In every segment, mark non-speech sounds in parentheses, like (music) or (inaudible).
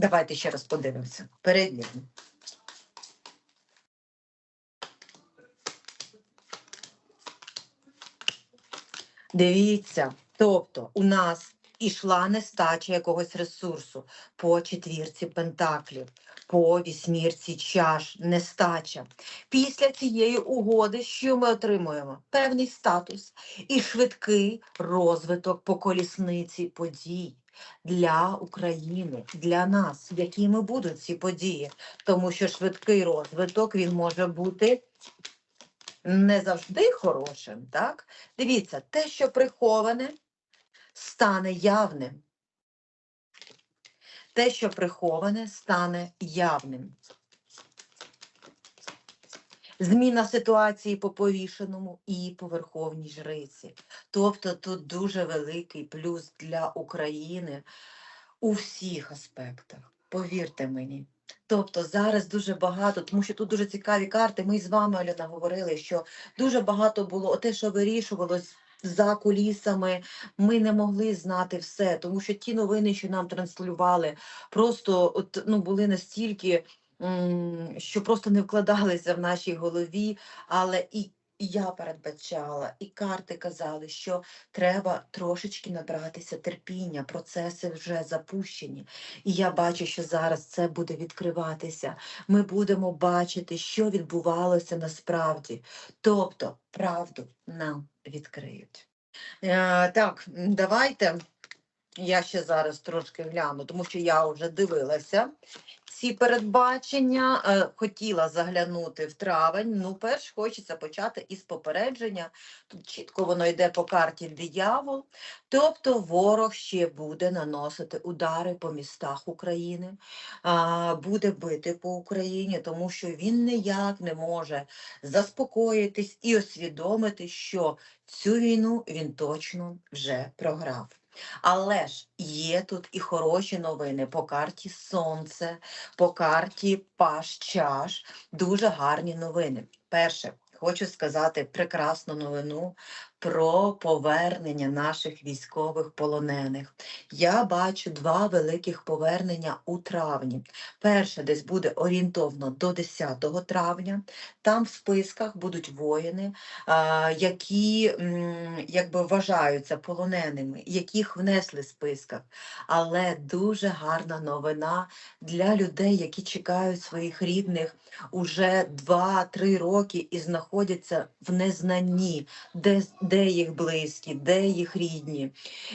Давайте ще раз подивимося. Перевіримо. Дивіться, тобто у нас ішла нестача якогось ресурсу по четвірці пентаклів, по вісьмірці чаш, нестача. Після цієї угоди, що ми отримуємо? Певний статус і швидкий розвиток по колісниці подій для України, для нас, якими будуть ці події. Тому що швидкий розвиток він може бути не завжди хорошим. Так? Дивіться, те, що приховане, стане явним. Те, що приховане, стане явним. Зміна ситуації по повішеному і по верховній жриці. Тобто тут дуже великий плюс для України у всіх аспектах. Повірте мені. Тобто зараз дуже багато, тому що тут дуже цікаві карти. Ми з вами, Альона, говорили, що дуже багато було те, що вирішувалось за кулісами. Ми не могли знати все, тому що ті новини, що нам транслювали, просто от, ну, були настільки, що просто не вкладалися в нашій голові. Але і я передбачала, і карти казали, що треба трошечки набратися терпіння, процеси вже запущені. І я бачу, що зараз це буде відкриватися. Ми будемо бачити, що відбувалося насправді. Тобто правду нам відкриють. Е, так, давайте я ще зараз трошки гляну, тому що я вже дивилася ці передбачення. Е, хотіла заглянути в травень. Ну, перш хочеться почати із попередження. Тут чітко воно йде по карті диявол. Тобто ворог ще буде наносити удари по містах України, буде бити по Україні, тому що він ніяк не може заспокоїтись і усвідомити, що цю війну він точно вже програв. Але ж є тут і хороші новини по карті Сонце, по карті Паш Чаш. Дуже гарні новини. Перше, хочу сказати прекрасну новину про повернення наших військових полонених. Я бачу два великих повернення у травні. Перше десь буде орієнтовно до 10 травня. Там в списках будуть воїни, які якби вважаються полоненими, яких внесли в списках. Але дуже гарна новина для людей, які чекають своїх рідних уже 2-3 роки і знаходяться в незнанні, де, де їх близькі, де їх рідні.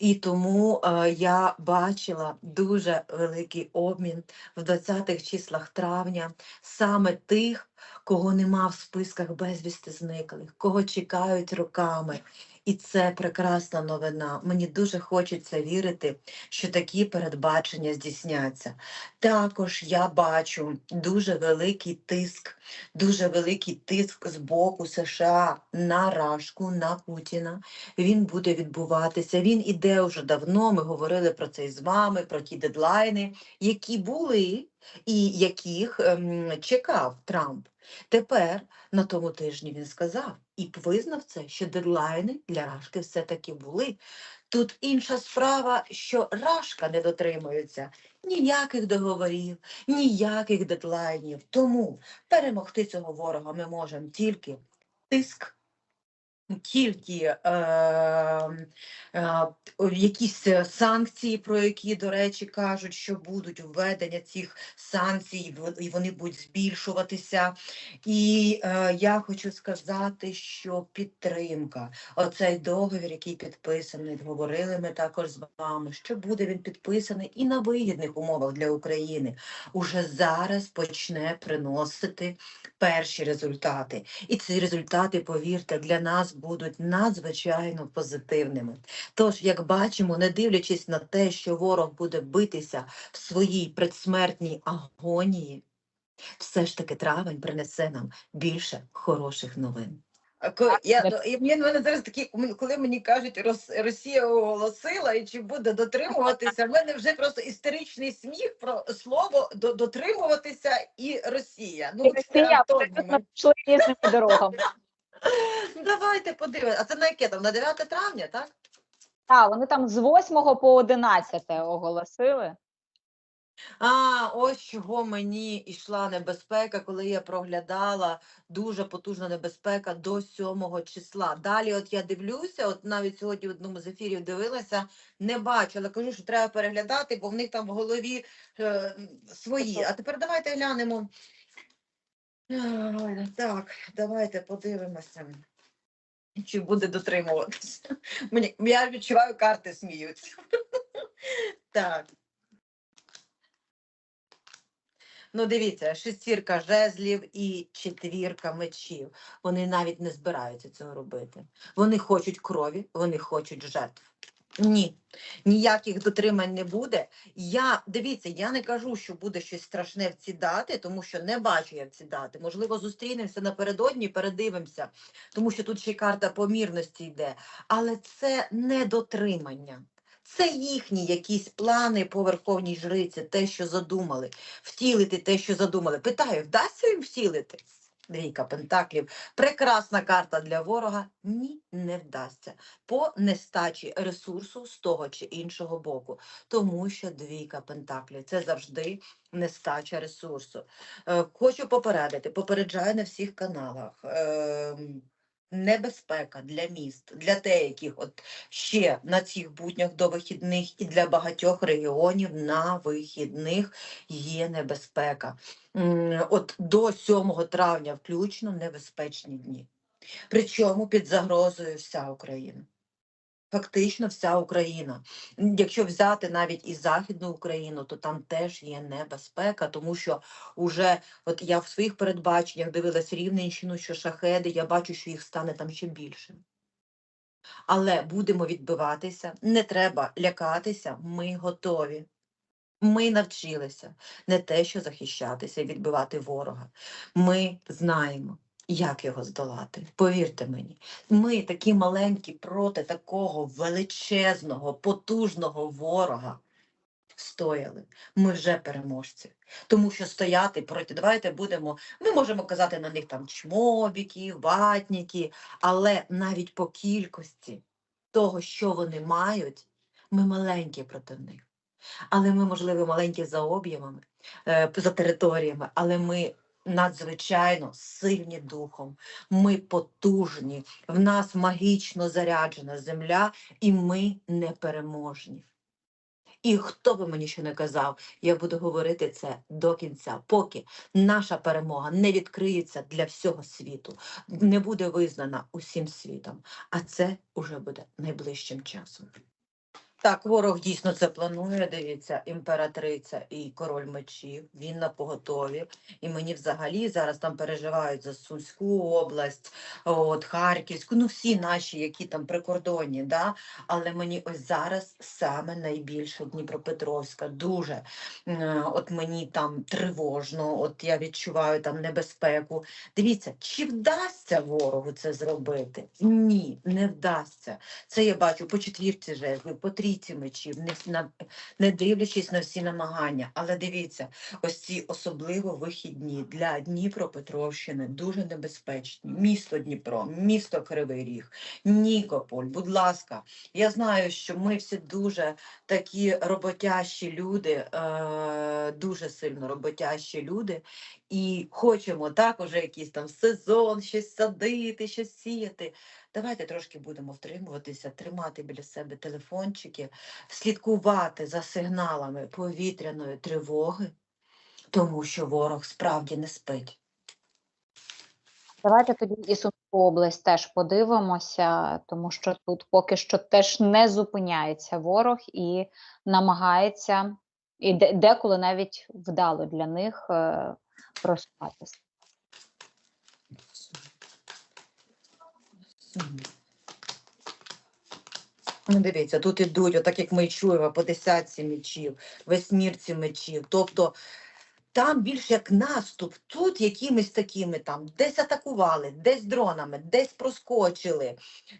І тому е, я бачила дуже великий обмін в 20-х числах травня саме тих, кого нема в списках безвісти зниклих, кого чекають роками. І це прекрасна новина. Мені дуже хочеться вірити, що такі передбачення здійсняться. Також я бачу дуже великий тиск, дуже великий тиск з боку США на Рашку, на Путіна. Він буде відбуватися. Він іде вже давно. Ми говорили про це з вами, про ті дедлайни, які були і яких ем, чекав Трамп. Тепер на тому тижні він сказав і визнав це, що дедлайни для Рашки все-таки були. Тут інша справа, що Рашка не дотримується ніяких договорів, ніяких дедлайнів. Тому перемогти цього ворога ми можемо тільки тиск, тільки е, е, якісь е, санкції, про які, до речі, кажуть, що будуть введення цих санкцій, і вони будуть збільшуватися. І е, я хочу сказати, що підтримка, оцей договір, який підписаний, говорили ми також з вами, що буде він підписаний і на вигідних умовах для України. Уже зараз почне приносити перші результати. І ці результати, повірте, для нас будуть надзвичайно позитивними. Тож, як бачимо, не дивлячись на те, що ворог буде битися в своїй предсмертній агонії, все ж таки травень принесе нам більше хороших новин. Я, ну, і мені мене зараз такі, коли мені кажуть, Рос- Росія оголосила і чи буде дотримуватися, в мене вже просто істеричний сміх про слово до- дотримуватися і Росія. Ну, це Росія абсолютно пішли різними дорогами. (laughs) Ну, Давайте подивимося. А це на яке там? На 9 травня, так? Так, вони там з 8 по 11 оголосили. А, ось чого мені йшла небезпека, коли я проглядала дуже потужна небезпека до 7 числа. Далі, от я дивлюся, от навіть сьогодні в одному з ефірів дивилася, не бачу, але кажу, що треба переглядати, бо в них там в голові е, свої. А тепер давайте глянемо. Так, давайте подивимося. Чи буде дотримуватися? Я відчуваю, карти сміються. (laughs) Так. Ну, дивіться, шестірка жезлів і четвірка мечів. Вони навіть не збираються цього робити. Вони хочуть крові, вони хочуть жертв. Ні, ніяких дотримань не буде. Я дивіться, я не кажу, що буде щось страшне в ці дати, тому що не бачу я в ці дати. Можливо, зустрінемося напередодні, передивимося, тому що тут ще й карта помірності йде. Але це не дотримання. Це їхні якісь плани по верховній жриці, те, що задумали, втілити те, що задумали. Питаю, вдасться їм втілити? Двійка пентаклів. Прекрасна карта для ворога. Ні, не вдасться. По нестачі ресурсу з того чи іншого боку. Тому що двійка пентаклів це завжди нестача ресурсу. Е, хочу попередити, попереджаю на всіх каналах. Небезпека для міст, для деяких, от ще на цих буднях до вихідних і для багатьох регіонів на вихідних є небезпека. От до 7 травня включно небезпечні дні. Причому під загрозою вся Україна. Фактично вся Україна. Якщо взяти навіть і Західну Україну, то там теж є небезпека, тому що уже от я в своїх передбаченнях дивилась Рівненщину, що шахеди, я бачу, що їх стане там ще більше. Але будемо відбиватися, не треба лякатися, ми готові. Ми навчилися не те, що захищатися і відбивати ворога. Ми знаємо, як його здолати. Повірте мені, ми такі маленькі проти такого величезного, потужного ворога стояли. Ми вже переможці. Тому що стояти проти, давайте будемо, ми можемо казати на них там чмобіки, ватніки, але навіть по кількості того, що вони мають, ми маленькі проти них. Але ми, можливо, маленькі за об'ємами, е, за територіями, але ми надзвичайно сильні духом. Ми потужні, в нас магічно заряджена земля, і ми непереможні. І хто би мені що не казав, я буду говорити це до кінця, поки наша перемога не відкриється для всього світу, не буде визнана усім світом. А це уже буде найближчим часом. Так, ворог дійсно це планує. Дивіться, імператриця і король мечів. Він на поготові. І мені взагалі зараз там переживають за Сумську область, от Харківську, ну всі наші, які там прикордонні, да? але мені ось зараз саме найбільше Дніпропетровська. Дуже от мені там тривожно, от я відчуваю там небезпеку. Дивіться, чи вдасться ворогу це зробити? Ні, не вдасться. Це я бачу по четвірці жезлів, по трійці мечів, не дивлячись на всі намагання. Але дивіться, ось ці особливо вихідні для Дніпропетровщини дуже небезпечні. Місто Дніпро, місто Кривий Ріг, Нікополь, будь ласка. Я знаю, що ми всі дуже такі роботящі люди, е, дуже сильно роботящі люди, і хочемо так уже якийсь там сезон, щось садити, щось сіяти. Давайте трошки будемо втримуватися, тримати біля себе телефончики, слідкувати за сигналами повітряної тривоги, тому що ворог справді не спить. Давайте тоді і Сумську область теж подивимося, тому що тут поки що теж не зупиняється ворог і намагається, і деколи навіть вдало для них е, Ну, дивіться, тут ідуть, отак як ми чуємо, по десятці мечів, восьмірці мечів. Тобто там більш як наступ, тут якимись такими там десь атакували, десь дронами, десь проскочили.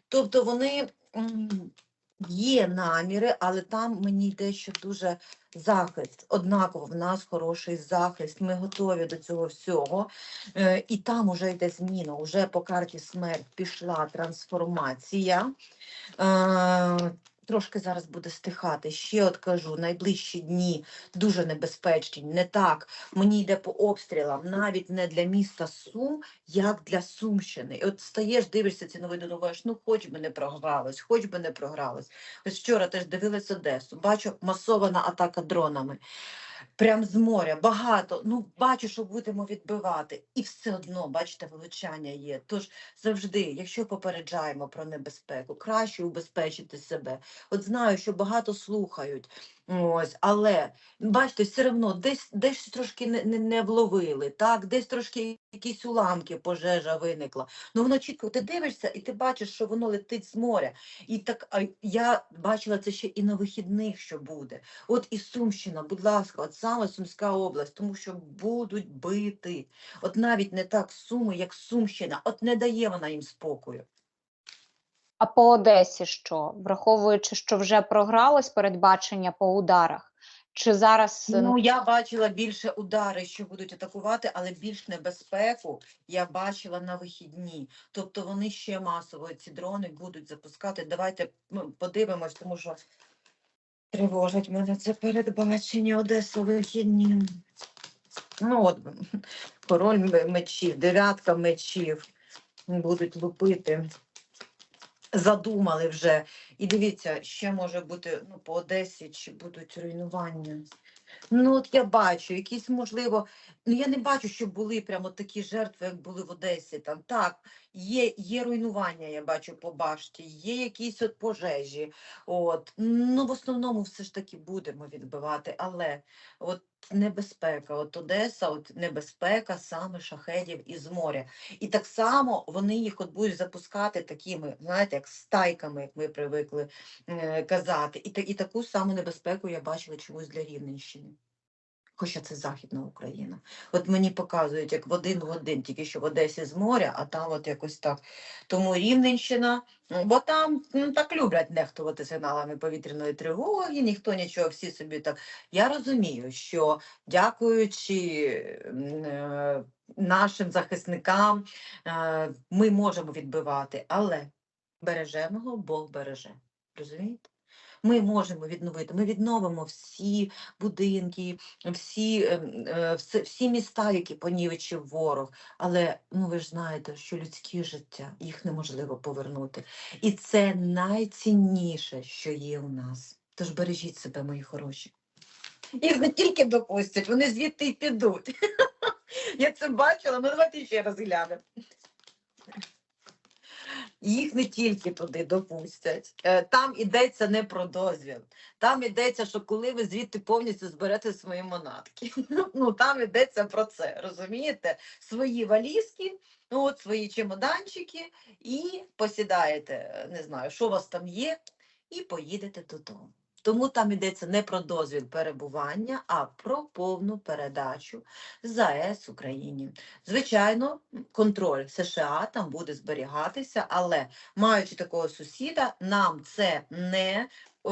Тобто вони є наміри, але там мені йде, що дуже захист. Однаково в нас хороший захист, ми готові до цього всього. Е, І там уже йде зміна, уже по карті смерть пішла трансформація. Трошки зараз буде стихати. Ще от кажу, найближчі дні дуже небезпечні. Не так. Мені йде по обстрілам, навіть не для міста Сум, як для Сумщини. І от стаєш, дивишся ці новини, думаєш, ну хоч би не програлось, хоч би не програлось. Ось вчора теж дивилась Одесу. Бачу масована атака дронами. Прям з моря, багато. Ну, бачу, що будемо відбивати. І все одно, бачите, влучання є. Тож завжди, якщо попереджаємо про небезпеку, краще убезпечити себе. От знаю, що багато слухають. Ось, але бачите, все одно десь десь трошки не, не, не вловили, так, десь трошки якісь уламки, пожежа виникла. Ну воно чітко, ти дивишся, і ти бачиш, що воно летить з моря. І так а я бачила це ще і на вихідних, що буде. От і Сумщина, будь ласка, от саме Сумська область, тому що будуть бити. От навіть не так Суми, як Сумщина, от не дає вона їм спокою. А по Одесі що? Враховуючи, що вже програлось передбачення по ударах, чи зараз е, Ну, я бачила більше удари, що будуть атакувати, але більш небезпеку я бачила на вихідні. Тобто вони ще масово ці дрони будуть запускати. Давайте ну, подивимось, тому що тривожить мене це передбачення Одеса вихідні. Ну, от (laughs) король мечів, дев'ятка мечів будуть лупити. Задумали вже. І дивіться, ще може бути ну, по Одесі, чи будуть руйнування. Ну, от я бачу, якісь, можливо, ну я не бачу, що були прямо такі жертви, як були в Одесі. Там так, є, є руйнування, я бачу по башті, є якісь от пожежі. От. Ну, в основному все ж таки будемо відбивати, але от небезпека, от Одеса, от небезпека саме шахедів із моря. І так само вони їх от будуть запускати такими, знаєте, як стайками, як ми привикли е, казати. І, і таку саму небезпеку я бачила чомусь для Рівненщини. Хоча це Західна Україна. От мені показують, як в один в один, тільки що в Одесі з моря, а там от якось так. Тому Рівненщина, бо там ну, так люблять нехтувати сигналами повітряної тривоги, ніхто нічого, всі собі так. Я розумію, що дякуючи е, нашим захисникам, е, ми можемо відбивати, але береженого Бог береже. Розумієте? Ми можемо відновити, ми відновимо всі будинки, всі, ем, е, всі міста, які понівечив ворог. Але ну ви ж знаєте, що людське життя їх неможливо повернути. І це найцінніше, що є у нас. Тож бережіть себе, мої хороші. Їх не тільки допустять, вони звідти й підуть. (laughs) Я це бачила, ну давайте ще раз глянемо. Їх не тільки туди допустять. Е, Там йдеться не про дозвіл. Там йдеться, що коли ви звідти повністю зберете свої монатки. (laughs) Ну там йдеться про це. Розумієте? Свої валізки, ну, от свої чемоданчики, і посідаєте, е, не знаю, що у вас там є, і поїдете додому. Тому там йдеться не про дозвіл перебування, а про повну передачу ЗАЕС Україні. Звичайно, контроль США там буде зберігатися, але маючи такого сусіда, нам це не е,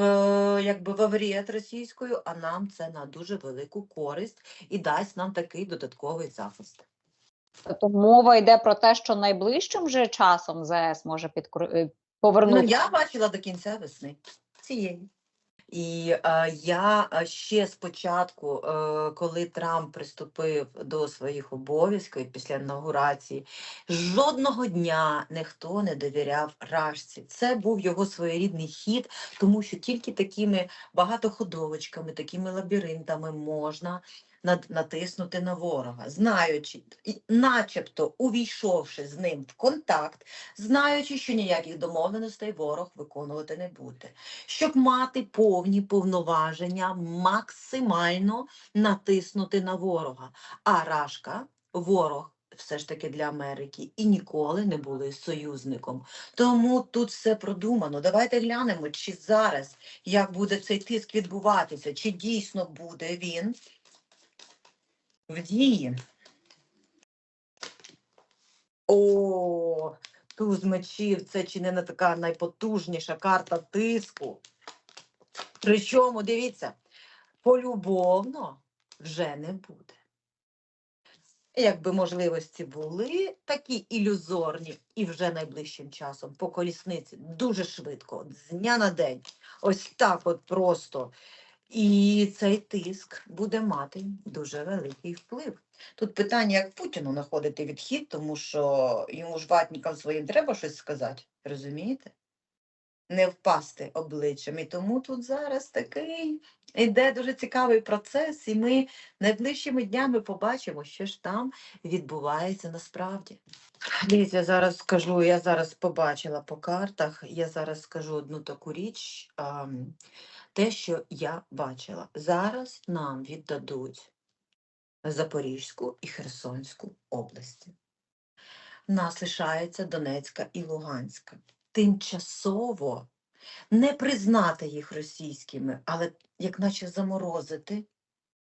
якби вавріят російською, а нам це на дуже велику користь і дасть нам такий додатковий захист. тобто мова йде про те, що найближчим же часом ЗС може підкру... е, Ну, я бачила до кінця весни цієї. І е, я е, ще спочатку, е, коли Трамп приступив до своїх обов'язків після інаугурації, жодного дня ніхто не довіряв Рашці. Це був його своєрідний хід, тому що тільки такими багатоходовочками, такими лабіринтами можна натиснути на ворога, знаючи, начебто увійшовши з ним в контакт, знаючи, що ніяких домовленостей ворог виконувати не буде, щоб мати повні повноваження максимально натиснути на ворога. А Рашка, ворог. Все ж таки для Америки і ніколи не були союзником. Тому тут все продумано. Давайте глянемо, чи зараз як буде цей тиск відбуватися, чи дійсно буде він в дії. О, туз мечів це чи не така найпотужніша карта тиску. Причому, дивіться, полюбовно вже не буде. якби можливості були такі ілюзорні, і вже найближчим часом по колісниці дуже швидко, з дня на день, ось так от просто. І цей тиск буде мати дуже великий вплив. Тут питання, як Путіну знаходити відхід, тому що йому ж ватникам своїм треба щось сказати, розумієте? Не впасти обличчям. І тому тут зараз такий іде дуже цікавий процес, і ми найближчими днями побачимо, що ж там відбувається насправді. Дивіться, я зараз скажу, я зараз побачила по картах, я зараз скажу одну таку річ, те, що я бачила. Зараз нам віддадуть Запорізьку і Херсонську області. Нас лишається Донецька і Луганська. Тимчасово не признати їх російськими, але як наче заморозити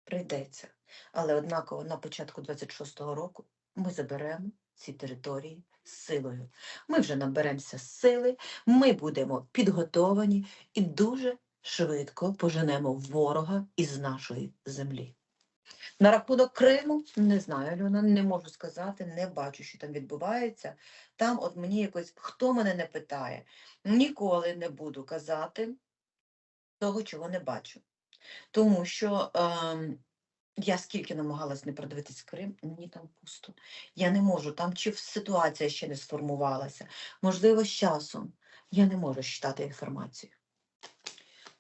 прийдеться. Але однаково на початку 26-го року ми заберемо ці території силою. Ми вже наберемося сили, ми будемо підготовані і дуже швидко поженемо ворога із нашої землі. На рахунок Криму не знаю, Альона, не можу сказати, не бачу, що там відбувається. Там, от мені якось, хто мене не питає, ніколи не буду казати того, чого не бачу. Тому що ем, я скільки намагалась не продивитись Крим, мені там пусто. Я не можу, там чи ситуація ще не сформувалася. Можливо, з часом я не можу читати інформацію.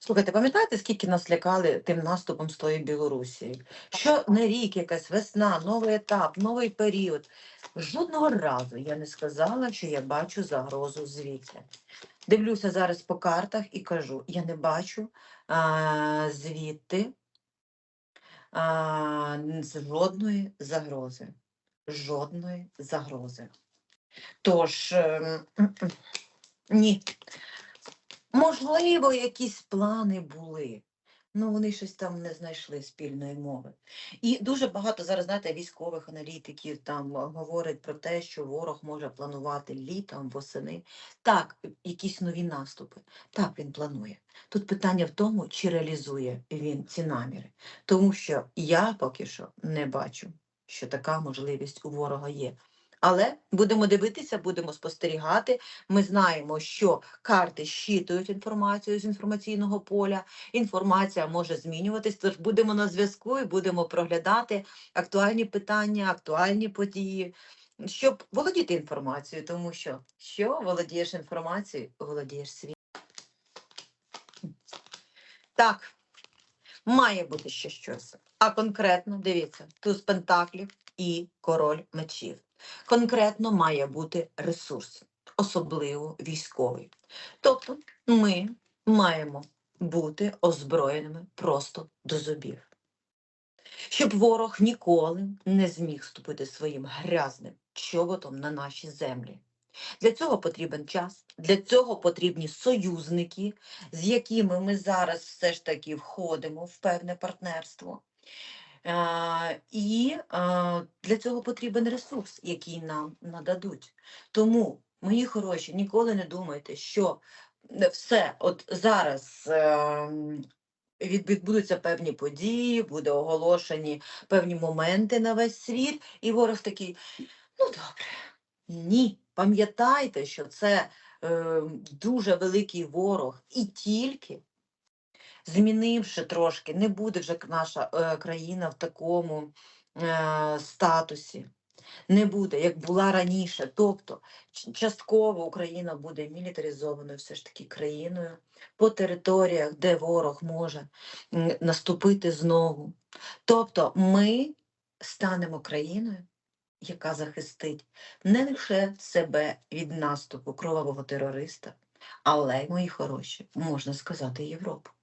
Слухайте, пам'ятаєте, скільки нас лякали тим наступом з тої Білорусі? Що не рік, якась весна, новий етап, новий період. Жодного разу я не сказала, що я бачу загрозу звідти. Дивлюся зараз по картах і кажу: я не бачу а, звідти а, жодної загрози. Жодної загрози. Тож, ем, ні. Можливо, якісь плани були. Ну, вони щось там не знайшли спільної мови. І дуже багато зараз, знаєте, військових аналітиків там е, говорять про те, що ворог може планувати літом, восени. Так, якісь нові наступи. Так, він планує. Тут питання в тому, чи реалізує він ці наміри. Тому що я поки що не бачу, що така можливість у ворога є. Але будемо дивитися, будемо спостерігати. Ми знаємо, що карти щитують інформацію з інформаційного поля. Інформація може змінюватись, тож будемо на зв'язку і будемо проглядати актуальні питання, актуальні події, щоб володіти інформацією, тому що що володієш інформацією, володієш світом. Так, має бути ще щось. А конкретно, дивіться, туз пентаклів і король мечів. Конкретно має бути ресурс, особливо військовий. Тобто ми маємо бути озброєними просто до зубів. Щоб ворог ніколи не зміг ступити своїм грязним чоботом на наші землі. Для цього потрібен час, для цього потрібні союзники, з якими ми зараз все ж таки входимо в певне партнерство. І для цього потрібен ресурс, який нам нададуть. Тому, мої хороші, ніколи не думайте, що е, все, от зараз ем, відбудуться певні події, буде оголошені певні моменти на весь світ, і ворог такий, ну добре, ні. Пам'ятайте, що це е, дуже великий ворог, і тільки змінивши трошки, не буде вже наша е, країна в такому е, статусі. Не буде, як була раніше. Тобто частково Україна буде мілітаризованою все ж таки країною по територіях, де ворог може наступити знову. Тобто ми станемо країною, яка захистить не лише себе від наступу кровавого терориста, але, мої хороші, можна сказати, Європу.